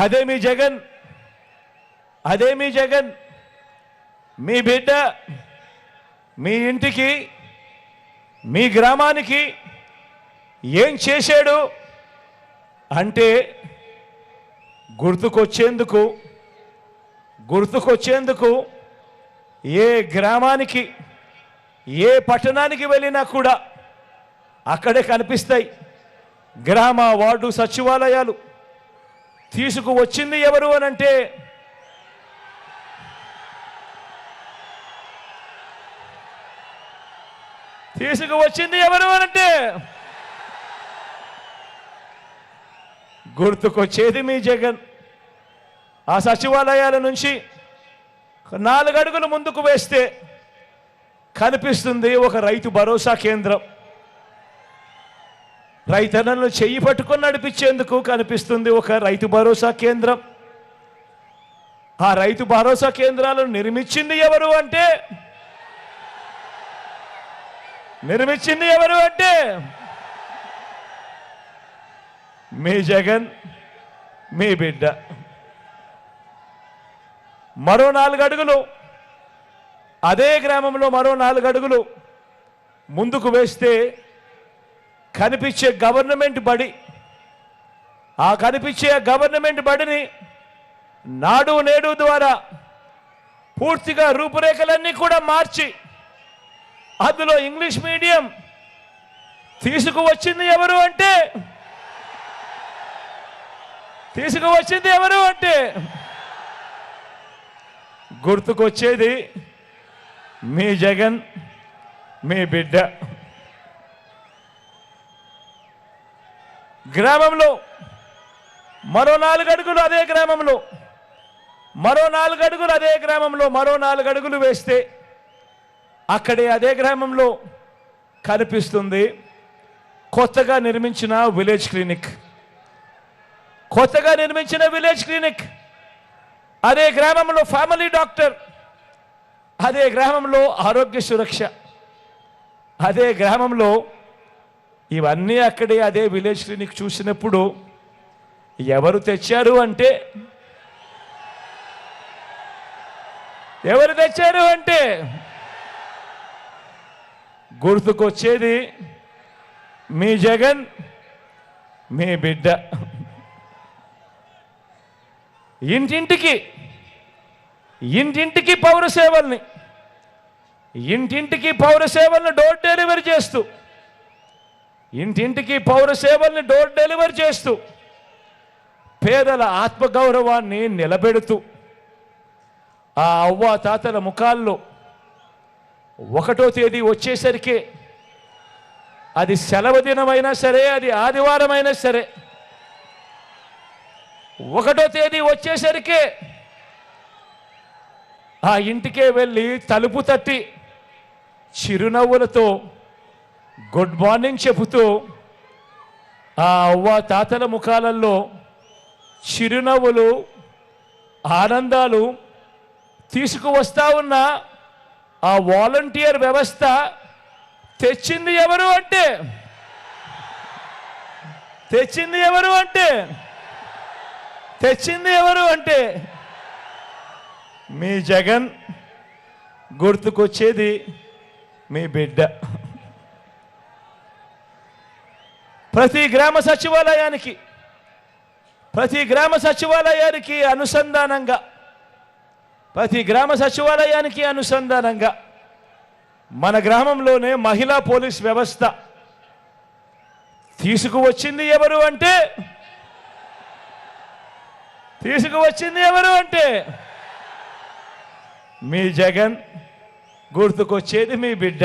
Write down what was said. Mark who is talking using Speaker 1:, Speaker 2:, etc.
Speaker 1: అదే మీ జగన్. అదే మీ జగన్. మీ బిడ్డ మీ ఇంటికి మీ గ్రామానికి ఏం చేశాడు అంటే గుర్తుకొచ్చేందుకు గుర్తుకొచ్చేందుకు ఏ గ్రామానికి ఏ పట్టణానికి వెళ్ళినా కూడా అక్కడే కనిపిస్తాయి గ్రామ వార్డు సచివాలయాలు. తీసుకువచ్చింది ఎవరు అనంటే తీసుకువచ్చింది ఎవరు అనంటే గుర్తుకొచ్చేది మీ జగన్. ఆ సచివాలయాల నుంచి నాలుగు అడుగులు ముందుకు వేస్తే కనిపిస్తుంది ఒక రైతు భరోసా కేంద్రం. రైతన్నలను చెయ్యి పట్టుకొని నడిపించేందుకు కనిపిస్తుంది ఒక రైతు భరోసా కేంద్రం. ఆ రైతు భరోసా కేంద్రాలను నిర్మించింది ఎవరు అంటే? నిర్మించింది ఎవరు అంటే? మీ జగన్ మీ బిడ్డ. మరో నాలుగు అడుగులు. అదే గ్రామంలో మరో నాలుగు అడుగులు. ముందుకు వేస్తే కనిపించే గవర్నమెంట్ బడి. ఆ కనిపించే గవర్నమెంట్ బడిని నాడు నేడు ద్వారా పూర్తిగా రూపురేఖలన్నీ కూడా మార్చి అందులో ఇంగ్లీష్ మీడియం తీసుకువచ్చింది ఎవరు అంటే తీసుకువచ్చింది ఎవరు అంటే గుర్తుకొచ్చేది మీ జగన్ మీ బిడ్డ. గ్రామంలో మరో నాలుగు అడుగులు అదే గ్రామంలో మరో నాలుగు అడుగులు అదే గ్రామంలో మరో నాలుగు అడుగులు వేస్తే అక్కడే అదే గ్రామంలో కనిపిస్తుంది కొత్తగా నిర్మించిన విలేజ్ క్లినిక్. కొత్తగా నిర్మించిన విలేజ్ క్లినిక్. అదే గ్రామంలో ఫ్యామిలీ డాక్టర్. అదే గ్రామంలో ఆరోగ్య సురక్ష. అదే గ్రామంలో ఇవన్నీ అక్కడే అదే విలేజ్ క్లినిక్ చూసినప్పుడు ఎవరు తెచ్చారు అంటే? ఎవరు తెచ్చారు అంటే? గుర్తుకొచ్చేది మీ జగన్ మీ బిడ్డ. ఇంటింటికి ఇంటింటికి పౌర సేవల్ని ఇంటింటికి పౌరసేవల్ని డోర్ డెలివరీ చేస్తూ ఇంటింటికి పౌర సేవల్ని డోర్ డెలివరీ చేస్తూ పేదల ఆత్మగౌరవాన్ని నిలబెడుతూ ఆ అవ్వ తాతల ముఖాల్లో ఒకటో తేదీ వచ్చేసరికి అది సెలవు దినమైనా సరే అది ఆదివారమైనా సరే ఒకటో తేదీ వచ్చేసరికి ఆ ఇంటికే వెళ్ళి తలుపు తట్టి చిరునవ్వులతో గుడ్ మార్నింగ్ చెబుతూ ఆ అవ్వ తాతల ముఖాలలో చిరునవ్వులు ఆనందాలు తీసుకువస్తా ఉన్న ఆ వాలంటీర్ వ్యవస్థ తెచ్చింది ఎవరు అంటే? తెచ్చింది ఎవరు అంటే? తెచ్చింది ఎవరు అంటే? మీ జగన్ గుర్తుకొచ్చేది మీ బిడ్డ. ప్రతి గ్రామ సచివాలయానికి ప్రతి గ్రామ సచివాలయానికి అనుసంధానంగా ప్రతి గ్రామ సచివాలయానికి అనుసంధానంగా మన గ్రామంలోనే మహిళా పోలీస్ వ్యవస్థ తీసుకువచ్చింది ఎవరు అంటే తీసుకువచ్చింది ఎవరు అంటే మీ జగన్ గుర్తుకొచ్చేది మీ బిడ్డ.